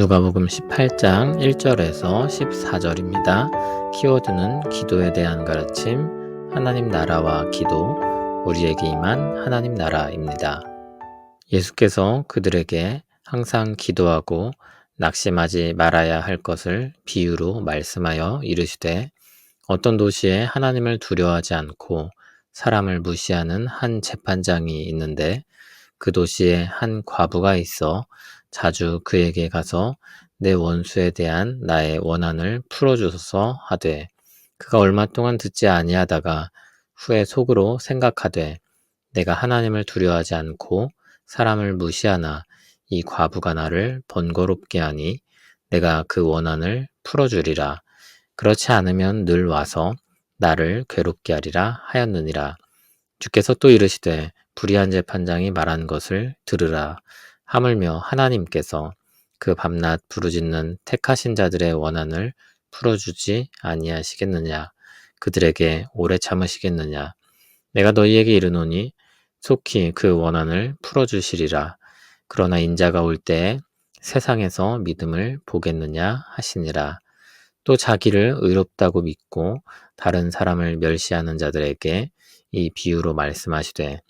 누가복음 18장 1절에서 14절입니다. 키워드는 기도에 대한 가르침, 하나님 나라와 기도, 우리에게 임한 하나님 나라입니다. 예수께서 그들에게 항상 기도하고 낙심하지 말아야 할 것을 비유로 말씀하여 이르시되 어떤 도시에 하나님을 두려워하지 않고 사람을 무시하는 한 재판장이 있는데 그 도시에 한 과부가 있어 자주 그에게 가서 내 원수에 대한 나의 원한을 풀어주소서 하되 그가 얼마 동안 듣지 아니하다가 후에 속으로 생각하되 내가 하나님을 두려워하지 않고 사람을 무시하나 이 과부가 나를 번거롭게 하니 내가 그 원한을 풀어주리라. 그렇지 않으면 늘 와서 나를 괴롭게 하리라 하였느니라. 주께서 또 이르시되 불의한 재판장이 말한 것을 들으라. 하물며 하나님께서 그 밤낮 부르짖는 택하신 자들의 원한을 풀어주지 아니하시겠느냐? 그들에게 오래 참으시겠느냐? 내가 너희에게 이르노니 속히 그 원한을 풀어주시리라. 그러나 인자가 올 때에 세상에서 믿음을 보겠느냐 하시니라. 또 자기를 의롭다고 믿고 다른 사람을 멸시하는 자들에게 이 비유로 말씀하시되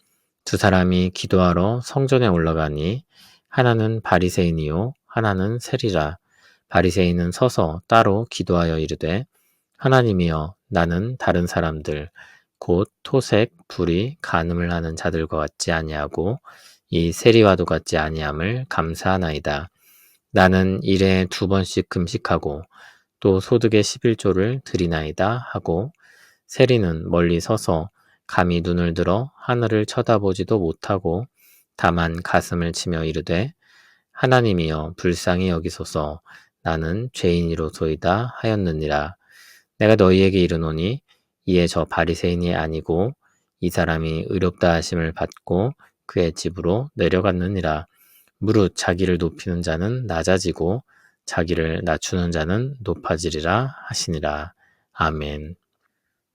두 사람이 기도하러 성전에 올라가니 하나는 바리새인이요 하나는 세리라 바리새인은 서서 따로 기도하여 이르되 하나님이여 나는 다른 사람들 곧 토색 불이 간음을 하는 자들과 같지 아니하고 이 세리와도 같지 아니함을 감사하나이다. 나는 일에 두 번씩 금식하고 또 소득의 11조를 드리나이다 하고 세리는 멀리 서서 감히 눈을 들어 하늘을 쳐다보지도 못하고 다만 가슴을 치며 이르되 하나님이여 불쌍히 여기소서. 나는 죄인이로소이다 하였느니라. 내가 너희에게 이르노니 이에 저 바리새인이 아니고 이 사람이 의롭다 하심을 받고 그의 집으로 내려갔느니라. 무릇 자기를 높이는 자는 낮아지고 자기를 낮추는 자는 높아지리라 하시니라. 아멘.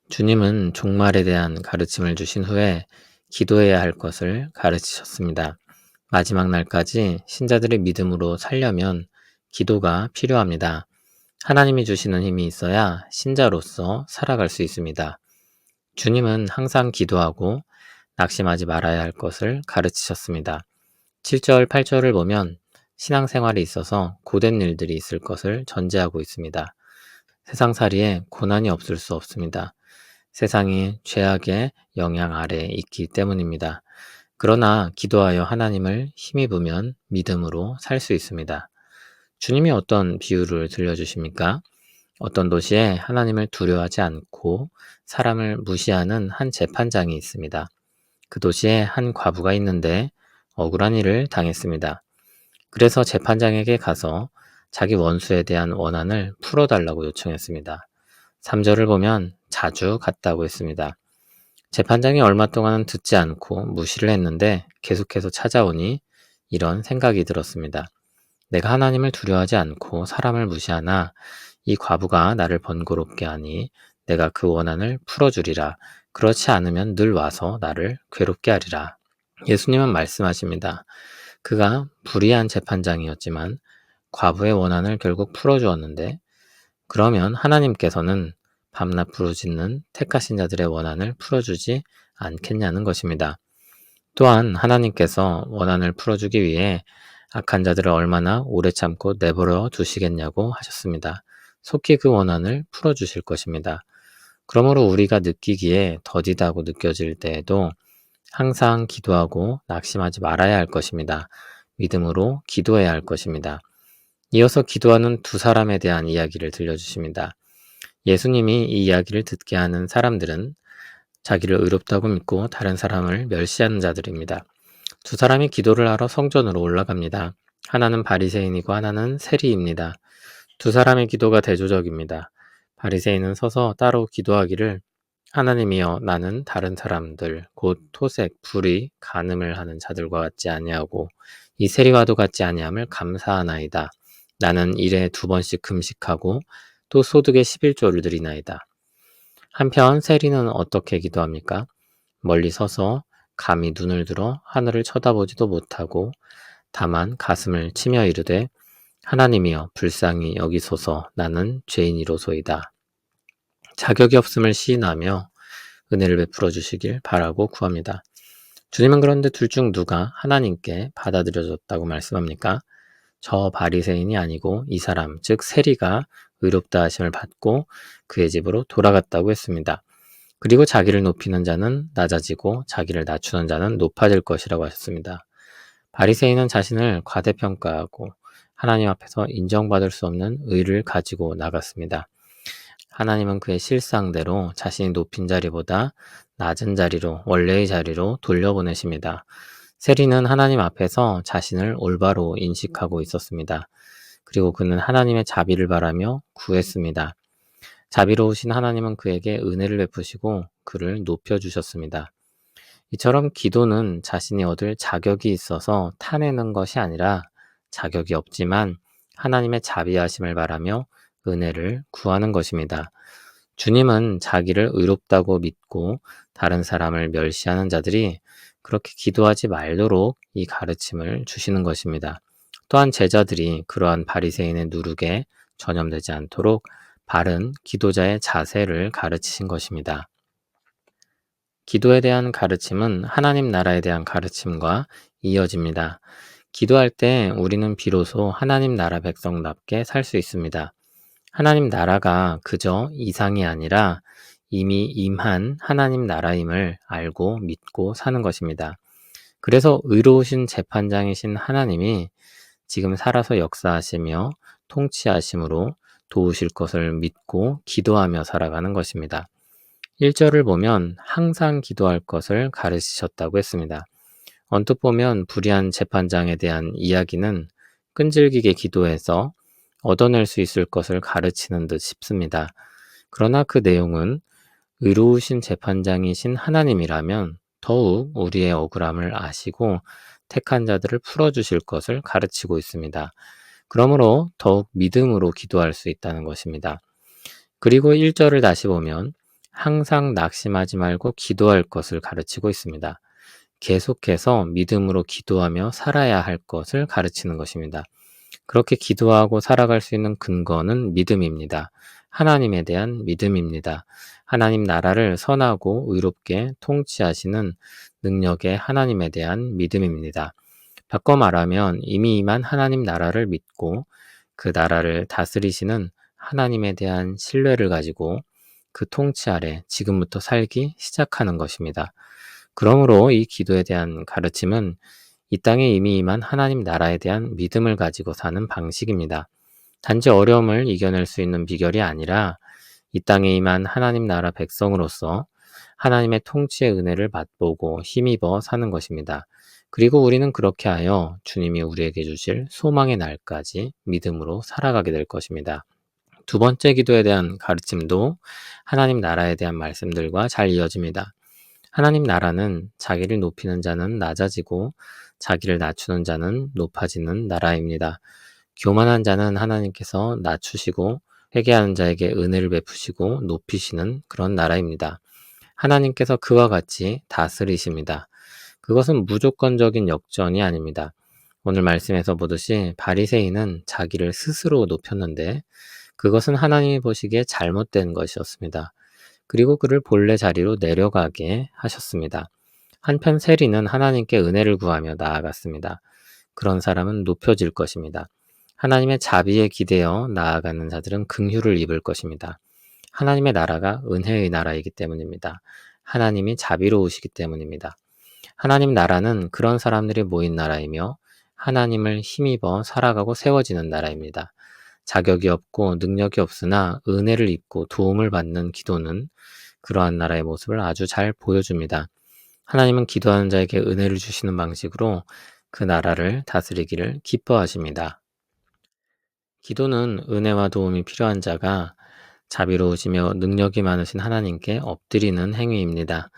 주님은 종말에 대한 가르침을 주신 후에 기도해야 할 것을 가르치셨습니다. 마지막 날까지 신자들의 믿음으로 살려면 기도가 필요합니다. 하나님이 주시는 힘이 있어야 신자로서 살아갈 수 있습니다. 주님은 항상 기도하고 낙심하지 말아야 할 것을 가르치셨습니다. 7절, 8절을 보면 신앙생활에 있어서 고된 일들이 있을 것을 전제하고 있습니다. 세상살이에 고난이 없을 수 없습니다. 세상이 죄악의 영향 아래 있기 때문입니다. 그러나 기도하여 하나님을 힘입으면 믿음으로 살 수 있습니다. 주님이 어떤 비유를 들려주십니까? 어떤 도시에 하나님을 두려워하지 않고 사람을 무시하는 한 재판장이 있습니다. 그 도시에 한 과부가 있는데 억울한 일을 당했습니다. 그래서 재판장에게 가서 자기 원수에 대한 원한을 풀어달라고 요청했습니다. 3절을 보면 자주 갔다고 했습니다. 재판장이 얼마 동안은 듣지 않고 무시를 했는데 계속해서 찾아오니 이런 생각이 들었습니다. 내가 하나님을 두려워하지 않고 사람을 무시하나 이 과부가 나를 번거롭게 하니 내가 그 원한을 풀어주리라. 그렇지 않으면 늘 와서 나를 괴롭게 하리라. 예수님은 말씀하십니다. 그가 불의한 재판장이었지만 과부의 원한을 결국 풀어주었는데 그러면 하나님께서는 밤낮 부르짖는 택하신 자들의 원한을 풀어주지 않겠냐는 것입니다. 또한 하나님께서 원한을 풀어주기 위해 악한 자들을 얼마나 오래 참고 내버려 두시겠냐고 하셨습니다. 속히 그 원한을 풀어주실 것입니다. 그러므로 우리가 느끼기에 더디다고 느껴질 때에도 항상 기도하고 낙심하지 말아야 할 것입니다. 믿음으로 기도해야 할 것입니다. 이어서 기도하는 두 사람에 대한 이야기를 들려주십니다. 예수님이 이 이야기를 듣게 하는 사람들은 자기를 의롭다고 믿고 다른 사람을 멸시하는 자들입니다. 두 사람이 기도를 하러 성전으로 올라갑니다. 하나는 바리새인이고 하나는 세리입니다. 두 사람의 기도가 대조적입니다. 바리새인은 서서 따로 기도하기를 하나님이여 나는 다른 사람들 곧 토색, 불의, 간음을 하는 자들과 같지 아니하고 이 세리와도 같지 아니함을 감사하나이다. 나는 일에 두 번씩 금식하고 또 소득의 11조를 드리나이다. 한편 세리는 어떻게 기도합니까? 멀리 서서 감히 눈을 들어 하늘을 쳐다보지도 못하고 다만 가슴을 치며 이르되 하나님이여 불쌍히 여기소서 나는 죄인이로소이다. 자격이 없음을 시인하며 은혜를 베풀어 주시길 바라고 구합니다. 주님은 그런데 둘 중 누가 하나님께 받아들여졌다고 말씀합니까? 저 바리새인이 아니고 이 사람 즉 세리가 의롭다 하심을 받고 그의 집으로 돌아갔다고 했습니다. 그리고 자기를 높이는 자는 낮아지고 자기를 낮추는 자는 높아질 것이라고 하셨습니다. 바리새인은 자신을 과대평가하고 하나님 앞에서 인정받을 수 없는 의를 가지고 나갔습니다. 하나님은 그의 실상대로 자신이 높인 자리보다 낮은 자리로 원래의 자리로 돌려보내십니다. 세리는 하나님 앞에서 자신을 올바로 인식하고 있었습니다. 그리고 그는 하나님의 자비를 바라며 구했습니다. 자비로우신 하나님은 그에게 은혜를 베푸시고 그를 높여주셨습니다. 이처럼 기도는 자신이 얻을 자격이 있어서 타내는 것이 아니라 자격이 없지만 하나님의 자비하심을 바라며 은혜를 구하는 것입니다. 주님은 자기를 의롭다고 믿고 다른 사람을 멸시하는 자들이 그렇게 기도하지 말도록 이 가르침을 주시는 것입니다. 또한 제자들이 그러한 바리새인의 누룩에 전염되지 않도록 바른 기도자의 자세를 가르치신 것입니다. 기도에 대한 가르침은 하나님 나라에 대한 가르침과 이어집니다. 기도할 때 우리는 비로소 하나님 나라 백성답게 살 수 있습니다. 하나님 나라가 그저 이상이 아니라 이미 임한 하나님 나라임을 알고 믿고 사는 것입니다. 그래서 의로우신 재판장이신 하나님이 지금 살아서 역사하시며 통치하심으로 도우실 것을 믿고 기도하며 살아가는 것입니다. 1절을 보면 항상 기도할 것을 가르치셨다고 했습니다. 언뜻 보면 불의한 재판장에 대한 이야기는 끈질기게 기도해서 얻어낼 수 있을 것을 가르치는 듯 싶습니다. 그러나 그 내용은 의로우신 재판장이신 하나님이라면 더욱 우리의 억울함을 아시고 택한 자들을 풀어주실 것을 가르치고 있습니다. 그러므로 더욱 믿음으로 기도할 수 있다는 것입니다. 그리고 1절을 다시 보면 항상 낙심하지 말고 기도할 것을 가르치고 있습니다. 계속해서 믿음으로 기도하며 살아야 할 것을 가르치는 것입니다. 그렇게 기도하고 살아갈 수 있는 근거는 믿음입니다. 하나님에 대한 믿음입니다. 하나님 나라를 선하고 의롭게 통치하시는 능력의 하나님에 대한 믿음입니다. 바꿔 말하면 이미 임한 하나님 나라를 믿고 그 나라를 다스리시는 하나님에 대한 신뢰를 가지고 그 통치 아래 지금부터 살기 시작하는 것입니다. 그러므로 이 기도에 대한 가르침은 이 땅에 이미 임한 하나님 나라에 대한 믿음을 가지고 사는 방식입니다. 단지 어려움을 이겨낼 수 있는 비결이 아니라 이 땅에 임한 하나님 나라 백성으로서 하나님의 통치의 은혜를 맛보고 힘입어 사는 것입니다. 그리고 우리는 그렇게 하여 주님이 우리에게 주실 소망의 날까지 믿음으로 살아가게 될 것입니다. 두 번째 기도에 대한 가르침도 하나님 나라에 대한 말씀들과 잘 이어집니다. 하나님 나라는 자기를 높이는 자는 낮아지고 자기를 낮추는 자는 높아지는 나라입니다. 교만한 자는 하나님께서 낮추시고 회개하는 자에게 은혜를 베푸시고 높이시는 그런 나라입니다. 하나님께서 그와 같이 다스리십니다. 그것은 무조건적인 역전이 아닙니다. 오늘 말씀에서 보듯이 바리새인은 자기를 스스로 높였는데 그것은 하나님이 보시기에 잘못된 것이었습니다. 그리고 그를 본래 자리로 내려가게 하셨습니다. 한편 세리는 하나님께 은혜를 구하며 나아갔습니다. 그런 사람은 높여질 것입니다. 하나님의 자비에 기대어 나아가는 자들은 긍휼을 입을 것입니다. 하나님의 나라가 은혜의 나라이기 때문입니다. 하나님이 자비로우시기 때문입니다. 하나님 나라는 그런 사람들이 모인 나라이며 하나님을 힘입어 살아가고 세워지는 나라입니다. 자격이 없고 능력이 없으나 은혜를 입고 도움을 받는 기도는 그러한 나라의 모습을 아주 잘 보여줍니다. 하나님은 기도하는 자에게 은혜를 주시는 방식으로 그 나라를 다스리기를 기뻐하십니다. 기도는 은혜와 도움이 필요한 자가 자비로우시며 능력이 많으신 하나님께 엎드리는 행위입니다.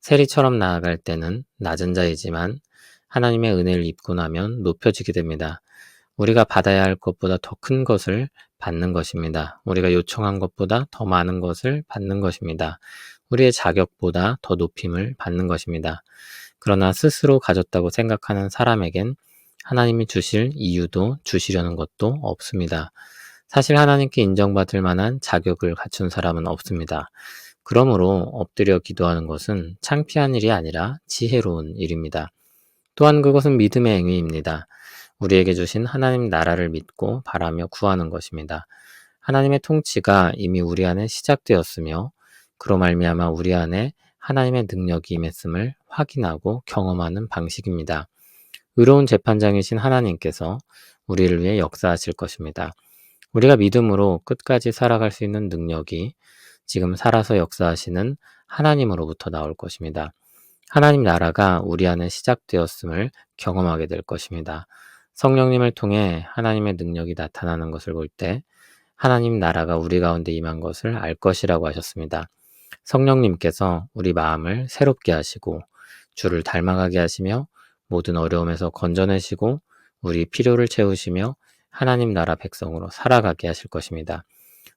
세리처럼 나아갈 때는 낮은 자이지만 하나님의 은혜를 입고 나면 높여지게 됩니다. 우리가 받아야 할 것보다 더 큰 것을 받는 것입니다. 우리가 요청한 것보다 더 많은 것을 받는 것입니다. 우리의 자격보다 더 높임을 받는 것입니다. 그러나 스스로 가졌다고 생각하는 사람에겐 하나님이 주실 이유도 주시려는 것도 없습니다. 사실 하나님께 인정받을 만한 자격을 갖춘 사람은 없습니다. 그러므로 엎드려 기도하는 것은 창피한 일이 아니라 지혜로운 일입니다. 또한 그것은 믿음의 행위입니다. 우리에게 주신 하나님 나라를 믿고 바라며 구하는 것입니다. 하나님의 통치가 이미 우리 안에 시작되었으며 그로 말미암아 우리 안에 하나님의 능력이 임했음을 확인하고 경험하는 방식입니다. 의로운 재판장이신 하나님께서 우리를 위해 역사하실 것입니다. 우리가 믿음으로 끝까지 살아갈 수 있는 능력이 지금 살아서 역사하시는 하나님으로부터 나올 것입니다. 하나님 나라가 우리 안에 시작되었음을 경험하게 될 것입니다. 성령님을 통해 하나님의 능력이 나타나는 것을 볼 때 하나님 나라가 우리 가운데 임한 것을 알 것이라고 하셨습니다. 성령님께서 우리 마음을 새롭게 하시고 주를 닮아가게 하시며 모든 어려움에서 건져내시고 우리 필요를 채우시며 하나님 나라 백성으로 살아가게 하실 것입니다.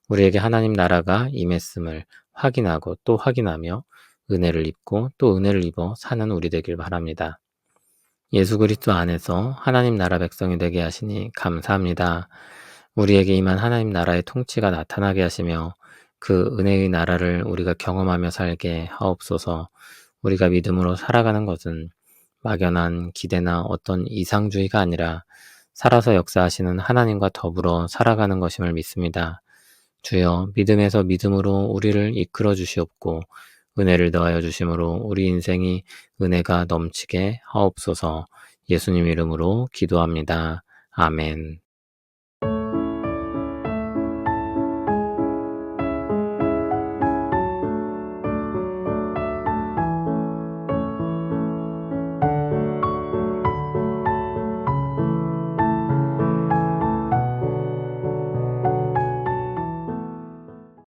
우리에게 하나님 나라가 임했음을 확인하고 또 확인하며 은혜를 입고 또 은혜를 입어 사는 우리 되길 바랍니다. 예수 그리스도 안에서 하나님 나라 백성이 되게 하시니 감사합니다. 우리에게 임한 하나님 나라의 통치가 나타나게 하시며 그 은혜의 나라를 우리가 경험하며 살게 하옵소서. 우리가 믿음으로 살아가는 것은 막연한 기대나 어떤 이상주의가 아니라 살아서 역사하시는 하나님과 더불어 살아가는 것임을 믿습니다. 주여 믿음에서 믿음으로 우리를 이끌어 주시옵고 은혜를 더하여 주심으로 우리 인생이 은혜가 넘치게 하옵소서 예수님 이름으로 기도합니다. 아멘.